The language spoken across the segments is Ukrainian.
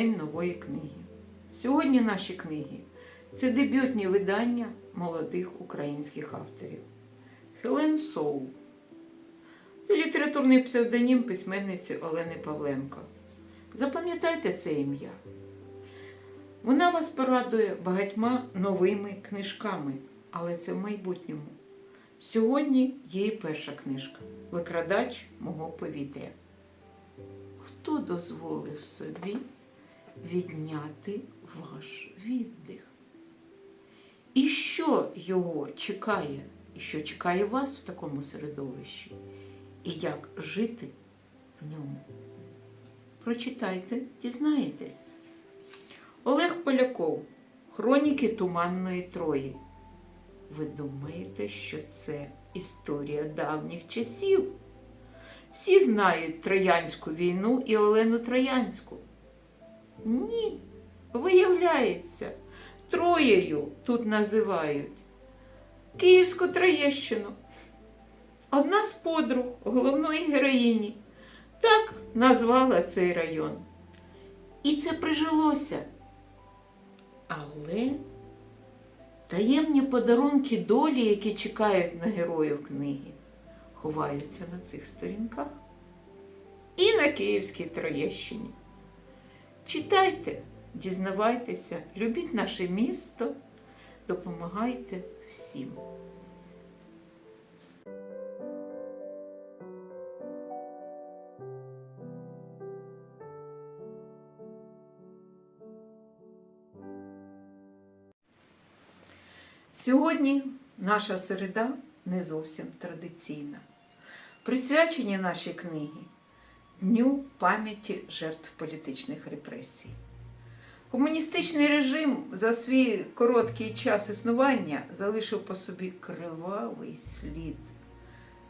День нової книги. Сьогодні наші книги це дебютні видання молодих українських авторів. Хелен Соу. Це літературний псевдонім письменниці Олени Павленко. Запам'ятайте це ім'я. Вона вас порадує багатьма новими книжками, але це в майбутньому. Сьогодні її перша книжка Викрадач мого повітря. Хто дозволив собі відняти ваш віддих? І що його чекає, і що чекає вас в такому середовищі? І як жити в ньому? Прочитайте, дізнаєтесь. Олег Поляков. Хроніки Туманної Трої. Ви думаєте, що це історія давніх часів? Всі знають Троянську війну і Олену Троянську. Ні, виявляється, Троєю тут називають Київську Троєщину. Одна з подруг головної героїні так назвала цей район. І це прижилося. Але таємні подарунки долі, які чекають на героїв книги, ховаються на цих сторінках. І на Київській Троєщині. Читайте, дізнавайтеся, любіть наше місто, допомагайте всім. Сьогодні наша середа не зовсім традиційна. Присвячені наші книги Дню пам'яті жертв політичних репресій. Комуністичний режим за свій короткий час існування залишив по собі кривавий слід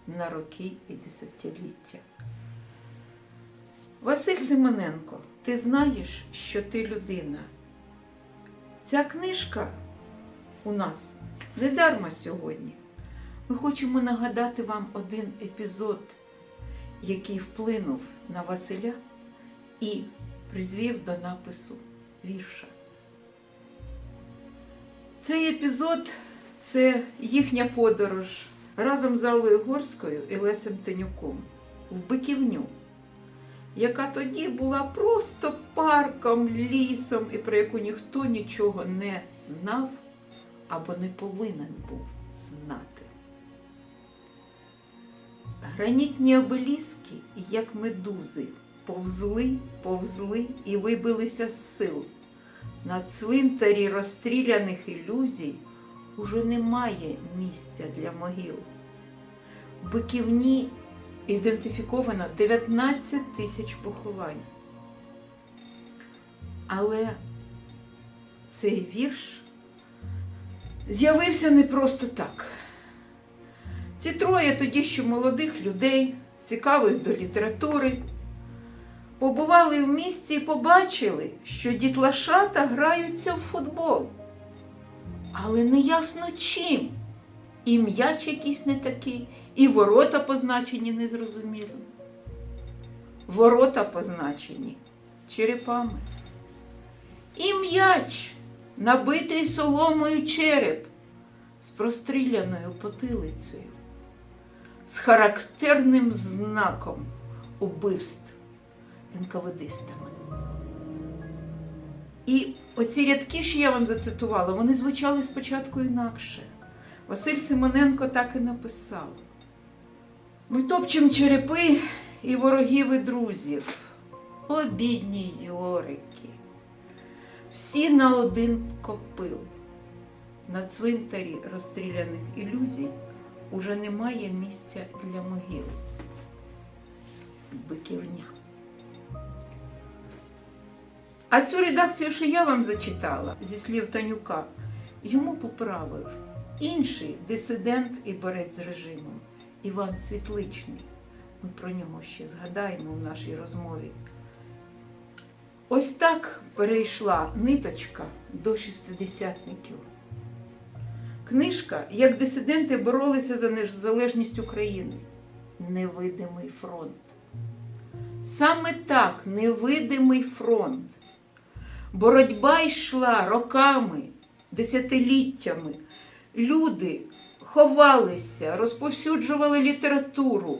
на роки і десятиліття. Василь Симоненко, ти знаєш, що ти людина. Ця книжка у нас не дарма сьогодні. Ми хочемо нагадати вам один епізод, який вплинув на Василя і призвів до напису вірша. Цей епізод це їхня подорож разом з Аллою Горською і Лесем Тенюком в Биківню, яка тоді була просто парком, лісом, і про яку ніхто нічого не знав або не повинен був знати. Гранітні обеліски, як медузи, повзли, повзли і вибилися з сил. На цвинтарі розстріляних ілюзій уже немає місця для могил. Биківні ідентифіковано 19 тисяч поховань. Але цей вірш з'явився не просто так. Ці троє тоді ще молодих людей, цікавих до літератури, побували в місті і побачили, що дітлашата граються в футбол. Але не ясно чим. І м'яч якийсь не такий, і ворота позначені незрозуміло. Ворота позначені черепами. І м'яч, набитий соломою череп з простріляною потилицею, з характерним знаком убивств НКВДистами. І оці рядки, що я вам зацитувала, вони звучали спочатку інакше. Василь Симоненко так і написав: Ми топчем черепи і ворогів і друзів, о бідні Йорики, всі на один копил. На цвинтарі розстріляних ілюзій уже немає місця для могил. Биківня. А цю редакцію, що я вам зачитала зі слів Танюка, йому поправив інший дисидент і борець з режимом Іван Світличний. Ми про нього ще згадаємо в нашій розмові. Ось так перейшла ниточка до шістидесятників. Книжка, як дисиденти боролися за незалежність України. Невидимий фронт. Саме так невидимий фронт Боротьба йшла роками, десятиліттями. Люди ховалися, розповсюджували літературу,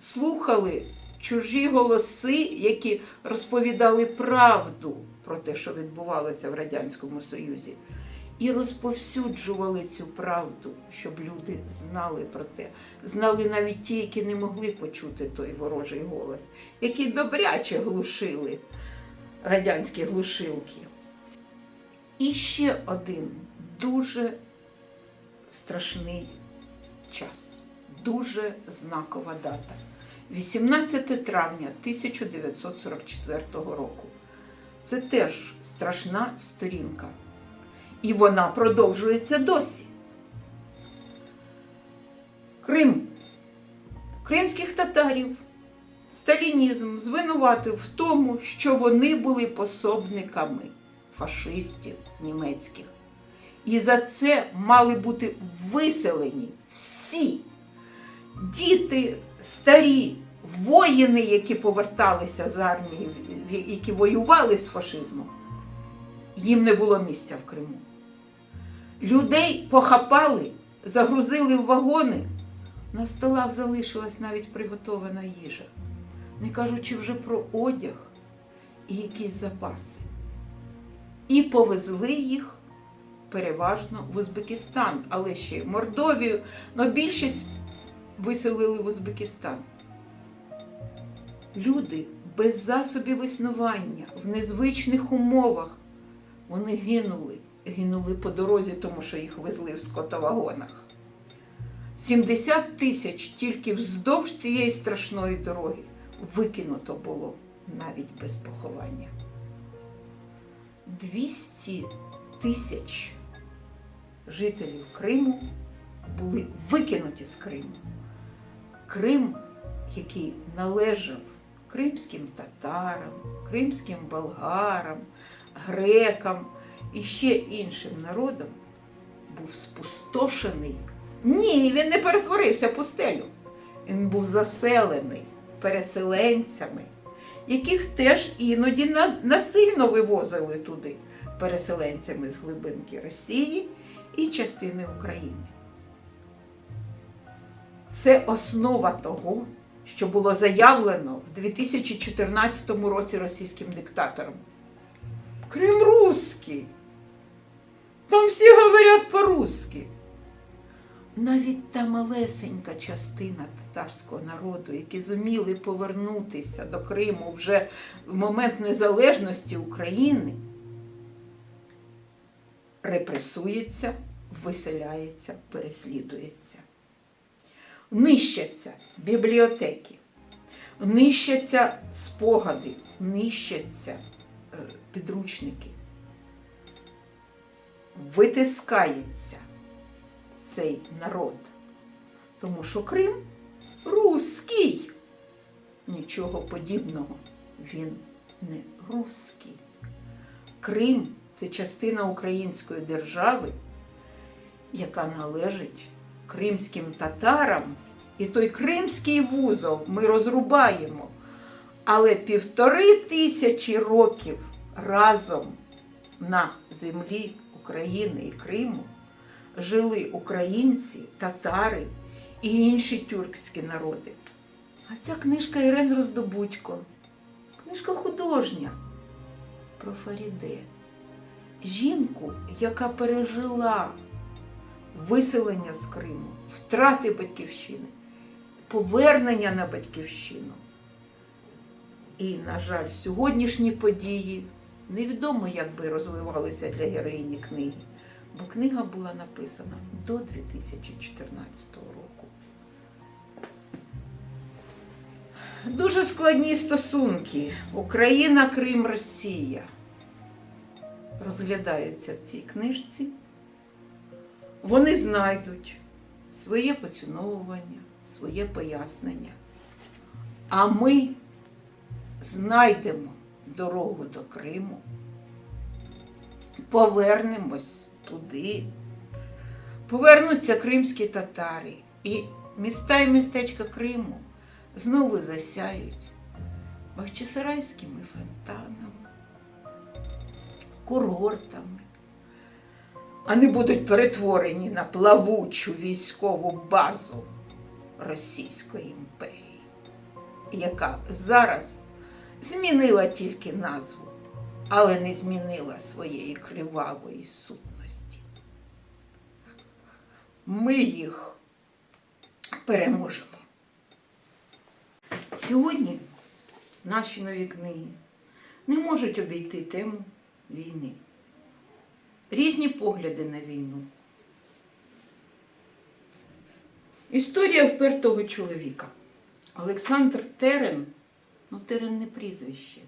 слухали чужі голоси, які розповідали правду про те, що відбувалося в Радянському Союзі. І розповсюджували цю правду, щоб люди знали про те. Знали навіть ті, які не могли почути той ворожий голос, які добряче глушили радянські глушилки. І ще один дуже страшний час, дуже знакова дата. 18 травня 1944 року. Це теж страшна сторінка. І вона продовжується досі. Крим. Кримських татарів сталінізм звинуватив в тому, що вони були пособниками фашистів німецьких. І за це мали бути виселені всі діти, старі, воїни, які поверталися з армії, які воювали з фашизмом. Їм не було місця в Криму. Людей похапали, загрузили в вагони. На столах залишилась навіть приготована їжа, не кажучи вже про одяг і якісь запаси. І повезли їх переважно в Узбекистан, але ще й Мордовію, але більшість виселили в Узбекистан. Люди без засобів існування, в незвичних умовах, вони гинули. Гинули по дорозі, тому що їх везли в скотовагонах. 70 тисяч тільки вздовж цієї страшної дороги викинуто було навіть без поховання. 200 тисяч жителів Криму були викинуті з Криму. Крим, який належав кримським татарам, кримським болгарам, грекам і ще іншим народам, був спустошений. Ні, він не перетворився пустелю. Він був заселений переселенцями, яких теж іноді насильно вивозили туди переселенцями з глибинки Росії і частини України. Це основа того, що було заявлено в 2014 році російським диктатором. Крим русський. Там всі говорять по-русски. Навіть та малесенька частина татарського народу, які зуміли повернутися до Криму вже в момент незалежності України, репресується, виселяється, переслідується. Нищаться бібліотеки, нищаться спогади, нищаться е, підручники. Витискається цей народ. Тому що Крим руський. Нічого подібного. Він не руський. Крим це частина української держави, яка належить кримським татарам. І той кримський вузол ми розрубаємо. Але півтори тисячі років разом на землі України і Криму жили українці, татари і інші тюркські народи. А ця книжка Ірен Роздобудько, книжка художня про Фаріде. Жінку, яка пережила виселення з Криму, втрати батьківщини, повернення на батьківщину. І, на жаль, сьогоднішні події невідомо, як би розвивалися для героїні книги, бо книга була написана до 2014 року. Дуже складні стосунки Україна, Крим, Росія розглядаються в цій книжці. Вони знайдуть своє поціновування, своє пояснення. А ми знайдемо дорогу до Криму, повернемось туди, повернуться кримські татари, і міста і містечка Криму знову засяють бахчисарайськими фонтанами. курортами, а не будуть перетворені на плавучу військову базу Російської імперії, яка зараз змінила тільки назву, але не змінила своєї кривавої сутності. Ми їх переможемо. Сьогодні наші нові книги не можуть обійти тему війни. Різні погляди на війну. Історія впертого чоловіка. Олександр Терен, ну Терен не прізвище.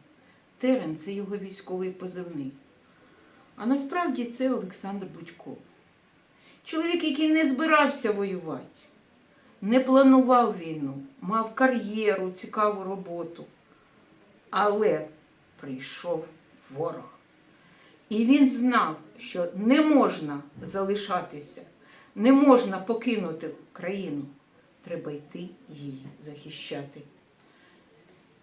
Терен це його військовий позивний. А насправді це Олександр Будько. Чоловік, який не збирався воювати, не планував війну, мав кар'єру, цікаву роботу. Але прийшов ворог. І він знав, що не можна залишатися, не можна покинути країну. Треба йти її захищати.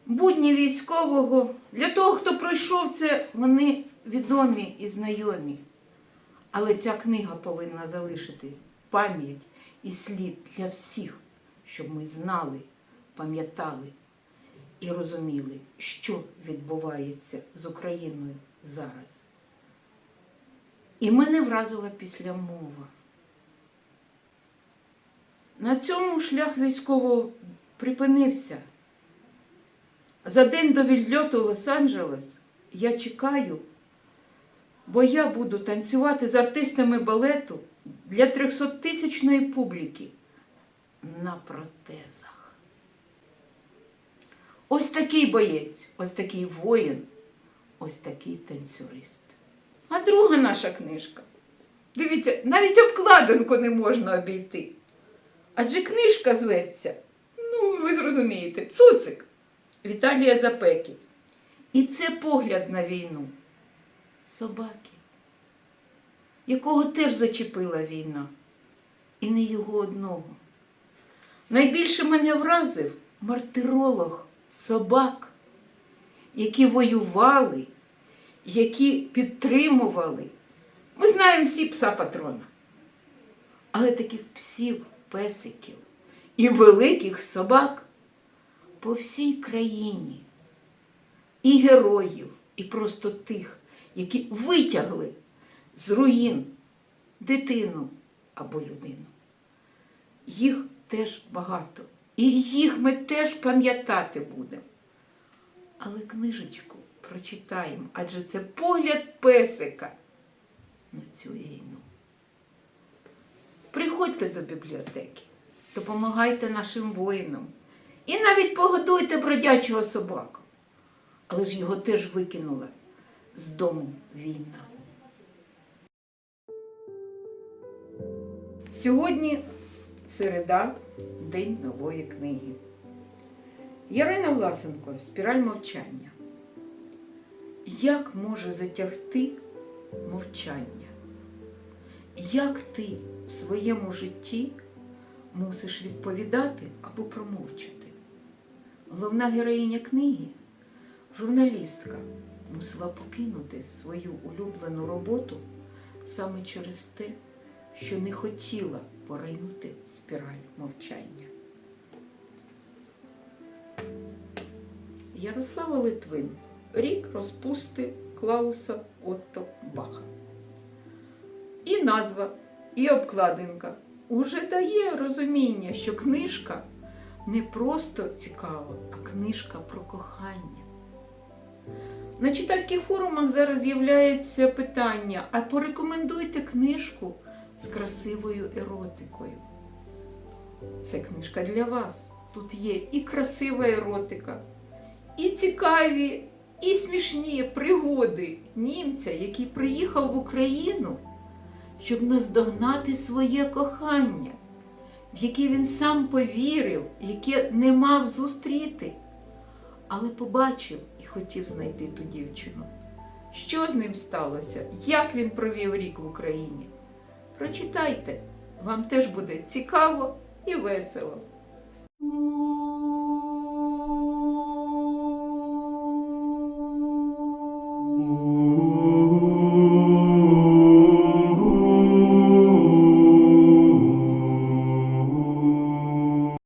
Будні військового для того, хто пройшов це, вони відомі і знайомі. Але ця книга повинна залишити пам'ять і слід для всіх, щоб ми знали, пам'ятали і розуміли, що відбувається з Україною зараз. І мене вразила після мова. На цьому шлях військового припинився. За день до відльоту Лос-Анджелес я чекаю, бо я буду танцювати з артистами балету для 300-тисячної публіки на протезах. Ось такий боєць, ось такий воїн, ось такий танцюрист. А друга наша книжка. Дивіться, навіть обкладинку не можна обійти. Адже книжка зветься, ну, ви зрозумієте, Цуцик Віталія Запеки. І це погляд на війну собаки, якого теж зачепила війна, і не його одного. Найбільше мене вразив мартиролог собак, які воювали, які підтримували. Ми знаємо всі пса патрона. Але таких псів, песиків і великих собак по всій країні. І героїв, і просто тих, які витягли з руїн дитину або людину. Їх теж багато. І їх ми теж пам'ятати будемо. Але книжечку прочитаємо, адже це погляд песика на цю війну. Приходьте до бібліотеки, допомагайте нашим воїнам і навіть погодуйте бродячого собаку. Але ж його теж викинула з дому війна. Сьогодні середа, День нової книги. Ярина Власенко Спіраль мовчання. Як може затягти мовчання? Як ти в своєму житті мусиш відповідати або промовчати? Головна героїня книги, журналістка, мусила покинути свою улюблену роботу саме через те, що не хотіла поринути спіраль мовчання. Ярослава Литвин. Рік розпусти Клауса Отто Баха. І назва, і обкладинка уже дає розуміння, що книжка не просто цікава, а книжка про кохання. На читацьких форумах зараз з'являється питання: а порекомендуйте книжку з красивою еротикою. Це книжка для вас. Тут є і красива еротика, і цікаві, і смішні пригоди німця, який приїхав в Україну, щоб наздогнати своє кохання, в яке він сам повірив, яке не мав зустріти, але побачив і хотів знайти ту дівчину. Що з ним сталося? Як він провів рік в Україні? Прочитайте, вам теж буде цікаво і весело.